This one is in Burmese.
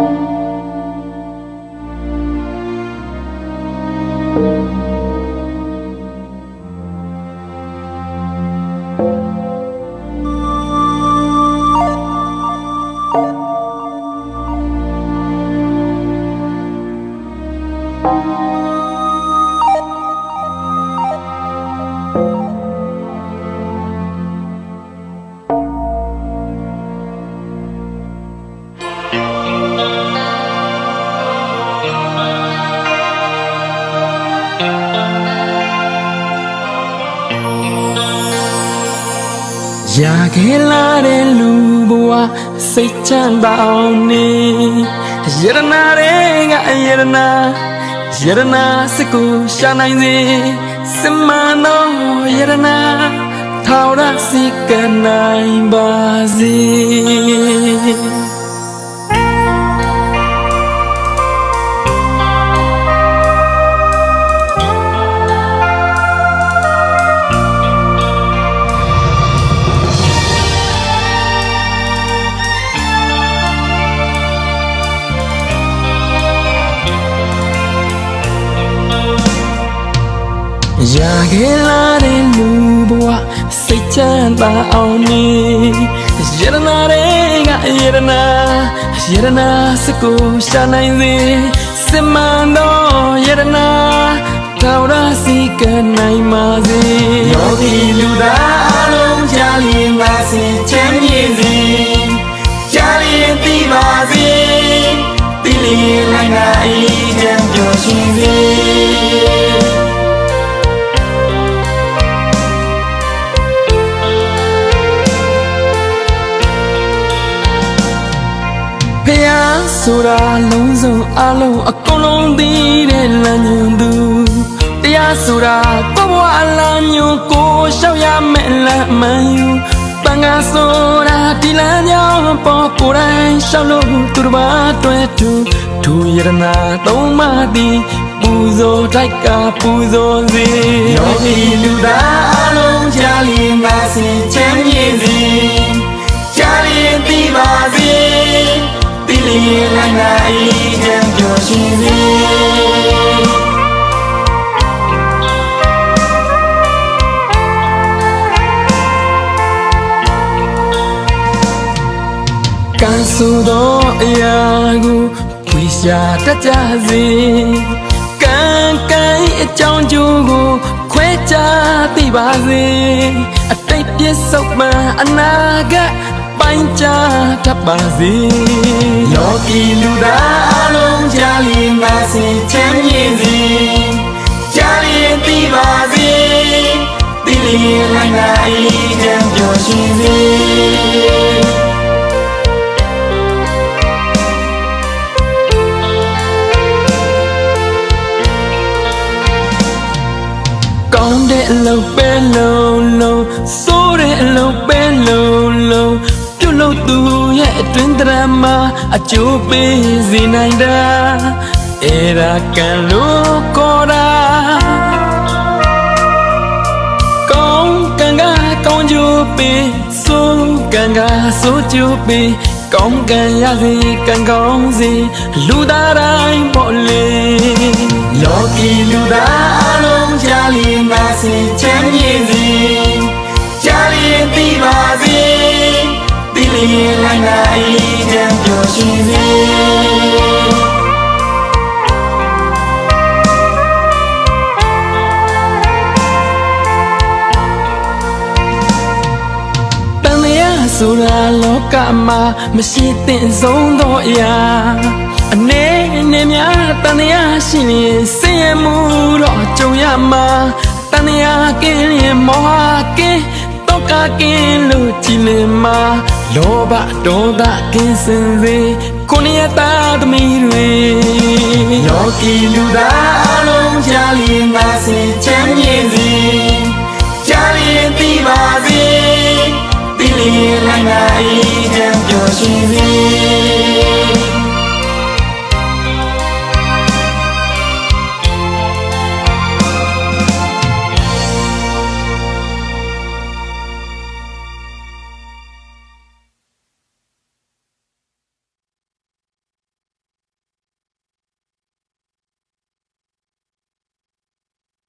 Música ရာခဲလာတဲ့လူဘဝစိတ်ချမ်းသာအောင်နေယရနာတွေကယရနာယရနာစကူရှာနိုင်စေစမနောယရနာထောရစိကနိုင်ပါစေ ရာခဲလာတဲ့လူဘဝစိတ်ချမ်းသာအောင်နေယရနာတွေကယရနာယရနာစကိုရှာနိုင်စေစမန်တော်ယရနာတောရစီကနိုင်ပါစေယောဂီလူသားအလုံးကြားလျင်ပါစေ ဆိုတာလုံးစုံအလုံးအကုန်လုံးသိတဲ့လမ်းညွန်သူတရားဆိုတာကိုဘဝအလမ်းညွန်ကိုရှောက်ရမယ့်လမ်းမှန်ယူတန်ခါဆိုတာဒီလမ်းကြောင်းပေါ်ကိုယ်တိုင်ရှောက်လို့သူတစ်ပါးတွေ့သူဒူရတနာသုံးပါးသည်ပူဇော်တိုက်ကပူဇော်စေယောဂီလူသား ကံဆိုသောအရာကိုဝိရှာတတ်ကြစေကံကံအကြောင်းကျိုးကိုခွဲခြားသိပါစေအတိတ်ပြစ္ဆုတ်မှန်အနာဂတ်ပိုင်းခြားတတ်ပါစေယောဂီလူသားအလုံးကြားလျင်ပါစေချမ်းမြေစေကြားလျင်သိပါစေသိလျင်လိုက်နာအေး ကောင်းတဲ့အလုပ်ပဲလုံးလုံးစိုးတဲ့အလုပ်ပဲလုံးလုံးပြုတ်လို့သူရဲ့အတွင်းတရမှာအကျိုးပေးစေနိုင်တာအဲ့ဒါကံလို့ခေါ်တာကောင်းကံကကောင်းကျိုးပေးစိုးကံကစိုးကျိုးပေးကောင်းကံရစေကံကောင်းစေလူသားတိုင်းပေါ့လေယောဂီလူသား ဆိုတာလောကမှာမရှိသင့်ဆုံးသောအရာအနေနဲ့များတန်တရားရှိရင်ဆင်းရဲမှုတော့ကြုံရမှာတန်တရားကင်းရင်မောဟကင်းတော့ကကင်းလို့ကြည်လင်မှာလောဘဒေါသကင်းစင်စေကိုနေရတာသမီးတွေယောဂီလူသားအလုံးကြားလျင်ပါစေချမ်းမြေစေ စေ